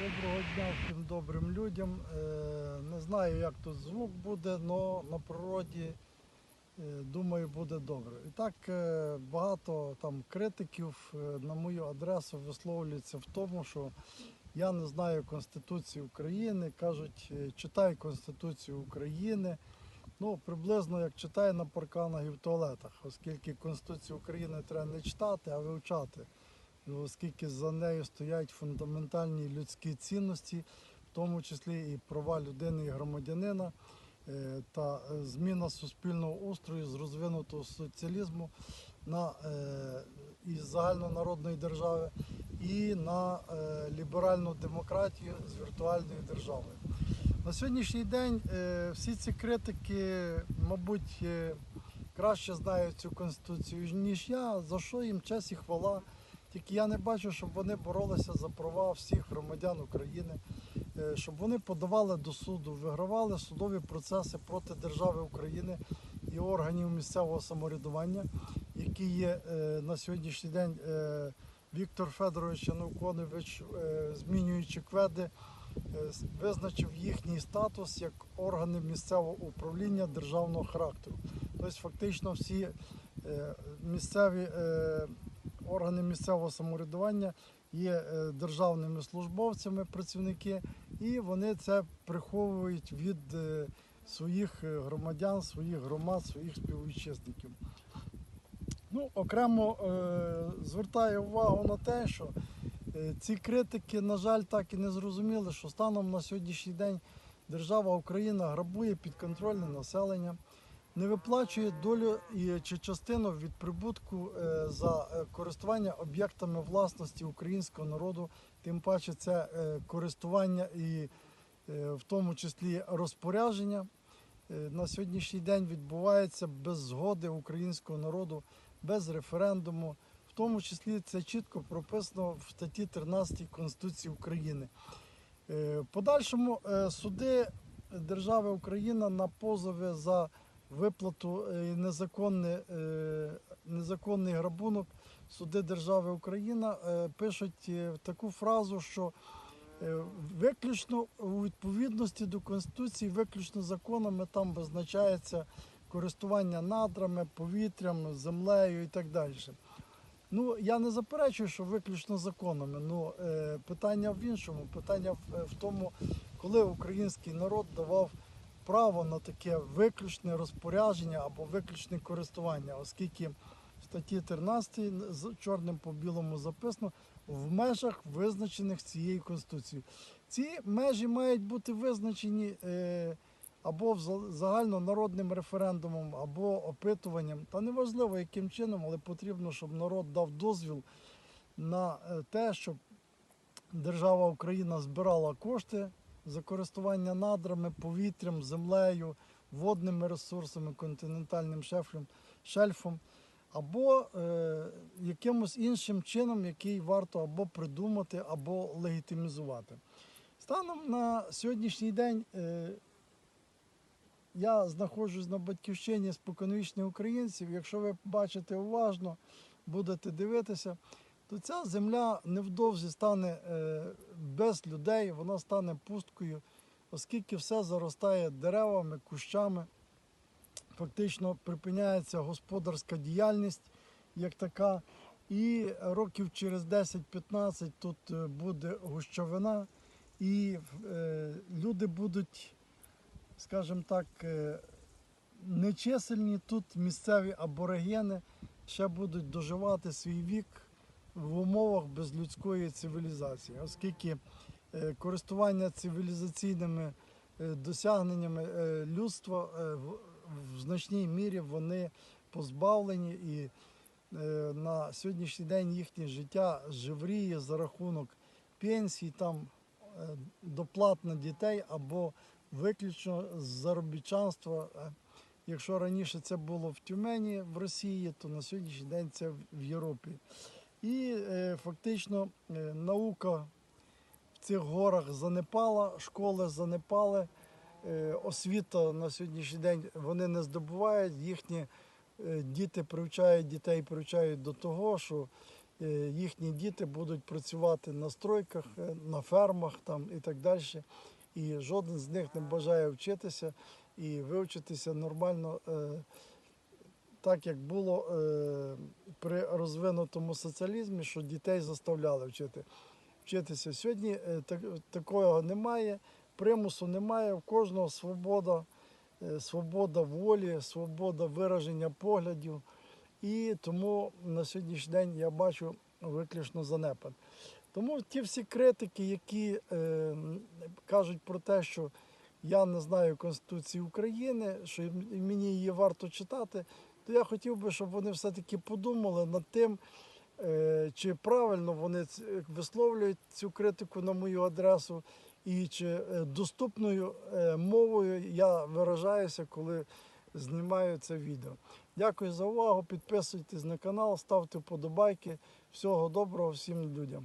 Доброго дня всім добрим людям. Е, Не знаю, як тут звук буде, але на природі, е, думаю, буде добре. І так е, багато там критиків на мою адресу висловлюються в тому, що я не знаю Конституції України. Кажуть, читай Конституцію України. Ну, приблизно як читає на парканах і в туалетах, оскільки Конституцію України треба не читати, а вивчати. Оскільки за нею стоять фундаментальні людські цінності, в тому числі і права людини і громадянина, е, та е, зміна суспільного устрою з розвинутого соціалізму на е, із загальнонародної держави і на ліберальну демократію з віртуальної держави. На сьогоднішній день всі ці критики, мабуть, краще знають цю конституцію, ніж я, за що їм честь і хвала. Тільки я не бачу, щоб вони боролися за права всіх громадян України, е, щоб вони подавали до суду, вигравали судові процеси проти держави України і органів місцевого самоврядування, які є е, на сьогоднішній день е, Віктор Федорович Янукович, змінюючи кведи, визначив їхній статус як органи місцевого управління державного характеру. Тобто, фактично, всі місцеві органи місцевого самоврядування є е, державними службовцями, працівники, і вони це приховують від е, своїх е, громадян, своїх громад, своїх співвітчизників. Ну, окремо звертаю увагу на те, що ці критики, на жаль, так і не зрозуміли, що станом на сьогоднішній день держава Україна грабує підконтрольне населення, не виплачує долю і, чи частину від прибутку е, за е, користування об'єктами власності українського народу, тим паче це е, користування і в тому числі розпорядження. На сьогоднішній день відбувається без згоди українського народу, без референдуму. В тому числі це чітко прописано в статті 13 Конституції України. Подальшому суди держави Україна на позови за виплату е, і е, незаконний грабунок суди держави Україна е, пишуть таку фразу, що виключно у відповідності до Конституції, виключно законами там визначається користування надрами, повітрям, землею і так далі. Ну, я не заперечую, що виключно законами. Ну, е, питання в іншому. Питання в тому, коли український народ давав право на таке виключне розпорядження або виключне користування, оскільки в статті 13 з чорним по білому записано в межах визначених цією конституцією. Ці межі мають бути визначені. Е, або загальнонародним референдумом, або опитуванням. Та неважливо, яким чином, але потрібно, щоб народ дав дозвіл на е, те, щоб держава Україна збирала кошти за користування надрами, повітрям, землею, водними ресурсами, континентальним шельфом, шельфом або е, якимось іншим чином, який варто або придумати, або легітимізувати. Станом на сьогоднішній день е, я знаходжусь на батьківщині споконвічних українців. Якщо ви бачите уважно, будете дивитися, то ця земля невдовзі стане е, без людей, вона стане пусткою, оскільки все заростає деревами, кущами. Фактично припиняється господарська діяльність як така. І років через 10-15 тут е, буде гущовина, і е, люди будуть скажімо так, нечисельні тут місцеві аборигени ще будуть доживати свій вік в умовах безлюдської цивілізації, оскільки е, користування цивілізаційними е, досягненнями е, людства в- значній мірі вони позбавлені і на сьогоднішній день їхнє життя живріє за рахунок пенсій, там доплат на дітей або виключно заробітчанства. Якщо раніше це було в Тюмені в Росії, то на сьогоднішній день це в Європі. І е, фактично е, наука в цих горах занепала, школи занепали, е, освіта на сьогоднішній день вони не здобувають. Їхні діти привчають дітей, привчають до того, що їхні діти будуть працювати на стройках, на фермах там і так далі. І жоден з них не бажає вчитися і вивчитися нормально, так як було е, при розвинутому соціалізмі, що дітей заставляли вчити, вчитися. Сьогодні е, так, такого немає, примусу немає, в кожного свобода, е, свобода волі, свобода вираження поглядів. І тому на сьогоднішній день я бачу виключно занепад. Тому ті всі критики, які е, кажуть про те, що я не знаю Конституції України, що мені її варто читати, то я хотів би, щоб вони все-таки подумали над тим, е, чи правильно вони висловлюють цю критику на мою адресу, і чи е, доступною е, мовою я виражаюся, коли знімаю це відео. Дякую за увагу. Підписуйтесь на канал, ставте вподобайки. Всього доброго всім людям.